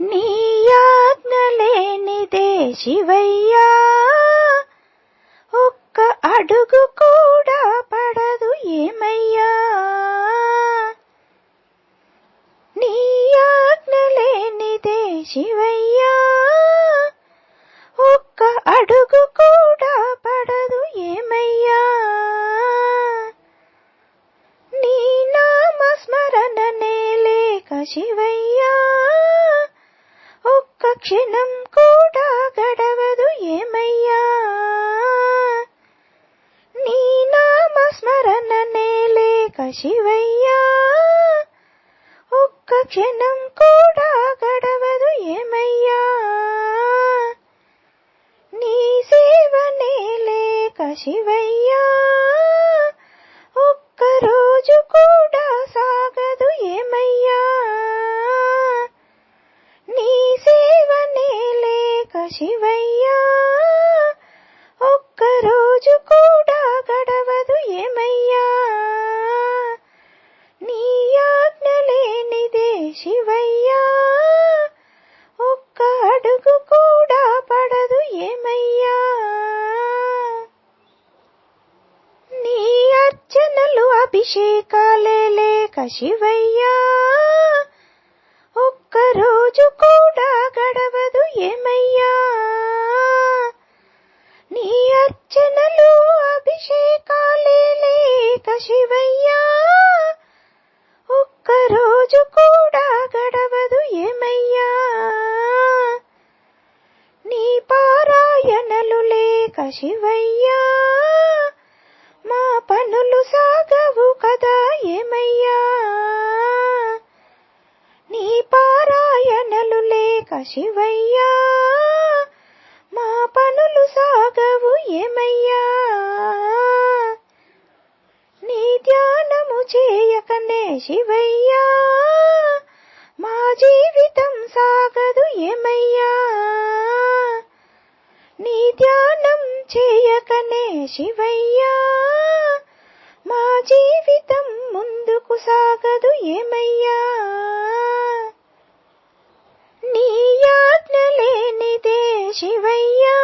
నీ ఆజ్ఞ లేనిదే శివయ్యా. ఒక్క అడుగు కూడా పడదు ఏమయ్యా. నీ ఆజ్ఞ లేనిదే శివయ్యా. ఒక్క అడుగు కూడా పడదు ఏమయ్యా. నీ నామ స్మరణనే లేక శివయ్యా. క్షణం కూడా గడవదు ఏమయ్యా? నీ నామ స్మరణనే లేక శివయ్యా ఒక్క క్షణం కూడా గడవదు ఏమయ్యా? నీ సేవనే లేక శివయ్యా కూడా గడవదు ఏమయ్యా? నీ ఆజ్ఞ లేనిదే శివయ్యా. ఒక్క అడుగు కూడా పడదు ఏమయ్యా? నీ అర్చనలు అభిషేకాలే లేక శివయ్యా. ఏమయ్యా మా పనులు సాగవు కదా ఏమయ్యా? నీ పారాయణలు లేక శివయ్యా మా పనులు సాగవు ఏమయ్యా? నీ ధ్యానము చేయకనే శివయ్యా. శివయ్యా! మా జీవితం ముందుకు సాగదు ఏమయ్యా? నీ ఆజ్ఞ లేనిదే శివయ్యా!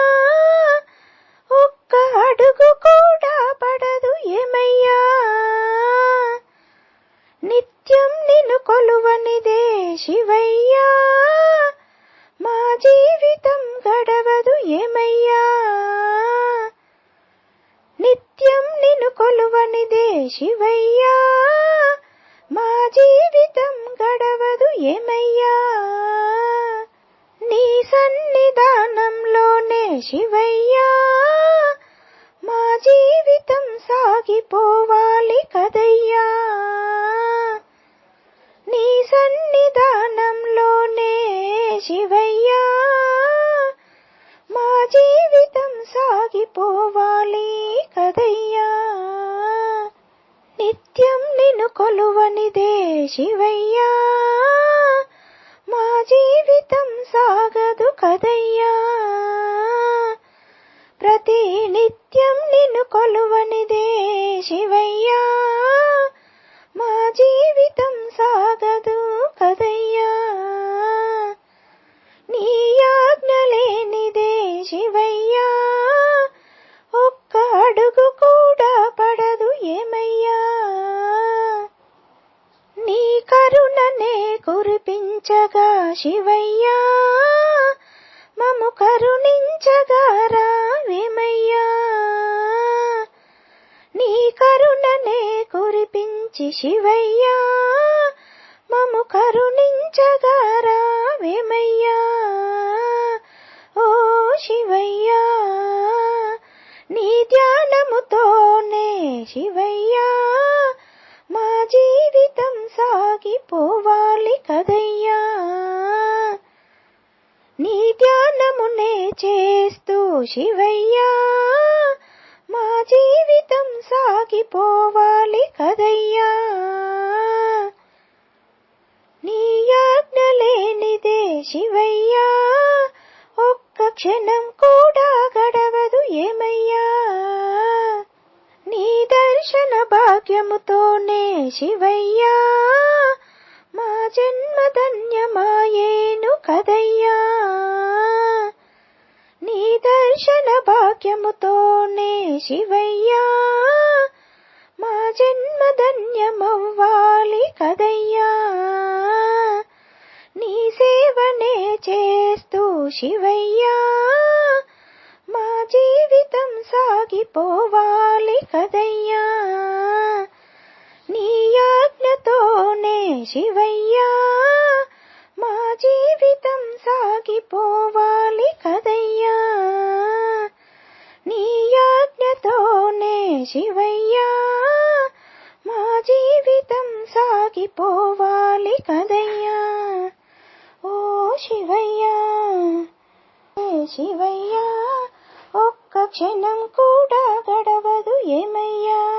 ఒక్క అడుగు కూడా పడదు ఏమయ్యా? నిత్యం నిన్ను కొలువనిదే శివయ్యా! మా జీవితం గడవదు ఏమయ్యా నిత్యం నిన్ను కొలువనిదే శివయ్యా మా జీవితం గడవదు ఏమయ్యా? నీ సన్నిధానంలోనే శివయ్యా. కొలువనిదే శివయ్యా. మా జీవితం సా కురిపించగా శివయ్యా మము కరుణించగా రావేమయ్యా. నీ కరుణనే కురిపించి శివయ్యా మము కరుణించగా రావేమయ్యా. ఓ శివయ్యా నీ ధ్యానముతోనే శివయ్యా మా జీవితం సాగిపోవా. కదయ్యా. నీ ధ్యానమునే చేస్తూ శివయ్యా. మా జీవితం సాగిపోవాలి కదయ్యా. నీ ఆజ్ఞ లేనిదే శివయ్యా. ఒక్క క్షణం కూడా గడవదు ఏమయ్యా. నీ దర్శన భాగ్యముతోనే శివయ్యా. ధన్యమాయేను కదయ్యా. నీ దర్శన భాగ్యముతోనే శివయ్యా. మా జన్మ ధన్యమవ్వాలి కదయ్యా. నీ సేవనే చేస్తూ శివయ్యా. శివయ్యా మా జీవితం సాగిపోవాలి కదయ్యా. ఓ శివయ్యా శివయ్యా ఒక్క క్షణం కూడా గడవదు ఏమయ్యా.